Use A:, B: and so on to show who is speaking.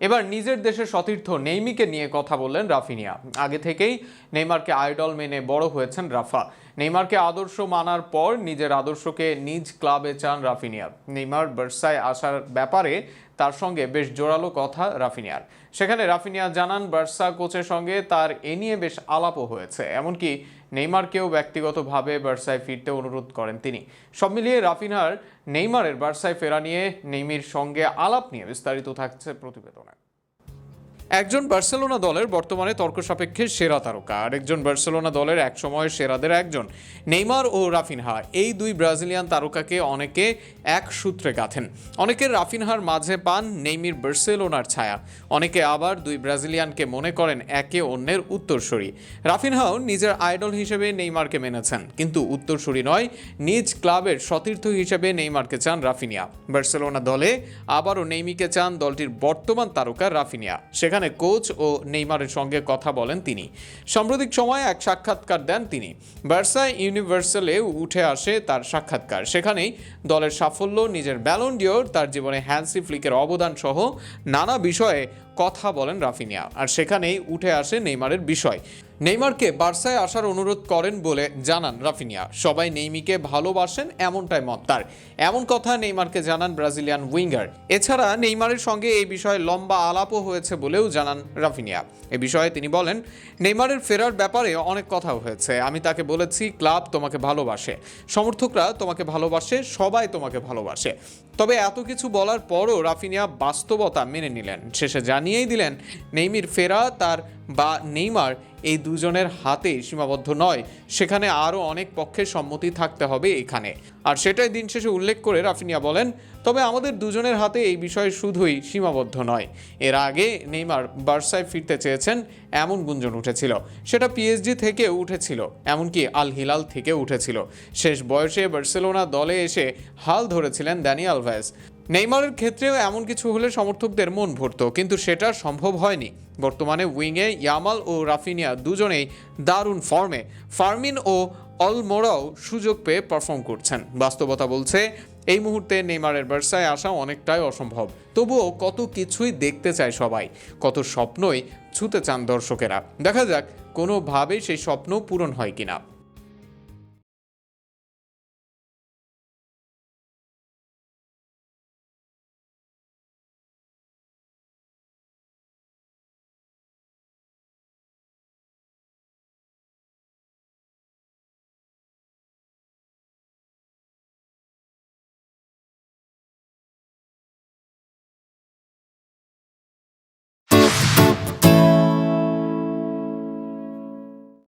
A: এবার নিজের দেশের সতীর্থ নেইমিকে নিয়ে কথা বললেন রাফিনিয়া। আগে থেকেই নেইমারকে আইডল মেনে বড় হয়েছেন রাফা। নেইমারকে আদর্শ মানার পর নিজের আদর্শকে নিজ ক্লাবে চান রাফিনিয়া। নেইমার বার্সায় আসার ব্যাপারে তার সঙ্গে বেশ জোরালো কথা রাফিনিয়ার। সেখানে রাফিনিয়া জানান, বার্সা কোচের সঙ্গে তার এ নিয়ে বেশ আলাপও হয়েছে। এমনকি নেইমারকেও ব্যক্তিগতভাবে বার্সায় ফিরতে অনুরোধ করেন তিনি। সব মিলিয়ে রাফিনার নেইমারের বার্সায় ফেরা নিয়ে নেইমির সঙ্গে আলাপ নিয়ে বিস্তারিত থাকছে প্রতিবেদনে। একজন বার্সেলোনা দলের বর্তমানে তর্ক সাপেক্ষে সেরা তারকা আরেকজন বার্সেলোনা দলের এক সময়ের সেরাদের একজন, নেইমার ও রাফিনহা। এই দুই ব্রাজিলিয়ান তারকাকে অনেকে এক সূত্রে গাঁথেন। অনেকে রাফিনহার মাঝে পান নেইমির বার্সেলোনার ছায়া। অনেকে আবার দুই ব্রাজিলিয়ানকে মনে করেন একে অন্যের উত্তরসূরি। রাফিনহাও নিজের আইডল হিসেবে নেইমারকে মেনেছেন, কিন্তু উত্তরসূরি নয়, নিজ ক্লাবের সতীর্থ হিসেবে নেইমারকে চান রাফিনিয়া। বার্সেলোনা দলে আবারও নেইমিকে চান দলটির বর্তমান তারকা রাফিনিয়া। সেখানে কোচ ও নেইমারের সঙ্গে কথা বলেন তিনি। সাম্প্রতিক সময়ে এক সাক্ষাৎকার দেন তিনি। বার্সা ইউনিভার্সালে উঠে আসে তার সাক্ষাৎকার। সেখানেই দলের সাফল্য, নিজের ব্যালন ডিওর তার জীবনে হ্যান্সি ফ্লিকের অবদান সহ নানা বিষয়ে কথা বলেন রাফিনিয়া। আর সেখানেই উঠে আসে নেইমারের বিষয়। নেইমারকে বার্সায় আসার অনুরোধ করেন বলে জানান রাফিনিয়া। সবাই নেইমিকে ভালোবাসেন এমনটাই মত তার। এমন কথা নেইমারকে জানান ব্রাজিলিয়ান উইঙ্গার। এছাড়া নেইমারের সঙ্গে এই বিষয়ে লম্বা আলাপও হয়েছে বলেও জানান রাফিনিয়া। এ বিষয়ে তিনি বলেন, নেইমারের ফেরার ব্যাপারে অনেক কথা হয়েছে। আমি তাকে বলেছি, ক্লাব তোমাকে ভালোবাসে। সমর্থকরা তোমাকে ভালোবাসে, সবাই তোমাকে ভালোবাসে। তবে এত কিছু বলার পরও রাফিনিয়া বাস্তবতা মেনে নিলেন। শেষে জানিয়েই দিলেন, নেইমির ফেরা তার বা নেইমার এই দুজনের হাতে সীমাবদ্ধ নয়, সেখানে আরও অনেক পক্ষের সম্মতি থাকতে হবে এখানে। আর সেটাই দিন শেষে উল্লেখ করে রাফিনিয়া বলেন, তবে আমাদের দুজনের হাতে এই বিষয় শুধুই সীমাবদ্ধ নয়। এর আগে নেইমার বার্সায় ফিরতে চেয়েছেন, এমন গুঞ্জন উঠেছিল। সেটা পিএসজি থেকে উঠেছিল, এমনকি আল হিলাল থেকে উঠেছিল। শেষ বয়সে বার্সেলোনা দলে এসে হাল ধরেছিলেন ড্যানি আলভায়েস নেইমারের ক্ষেত্রেও এমন কিছু হলে সমর্থকদের মন ভরত, কিন্তু সেটা সম্ভব হয়নি। বর্তমানে উইংয়ে ইয়ামাল ও রাফিনিয়া দুজনেই দারুণ ফর্মে ফার্মিন ও অলমোরাও সুযোগ পেয়ে পারফর্ম করছেন। বাস্তবতা বলছে, এই মুহূর্তে নেইমারের বার্সায় আসা অনেকটাই অসম্ভব। তবুও কত কিছুই দেখতে চায় সবাই, কত স্বপ্নই ছুতে চান দর্শকেরা। দেখা যাক, কোনোভাবেই সেই স্বপ্ন পূরণ হয় কিনা।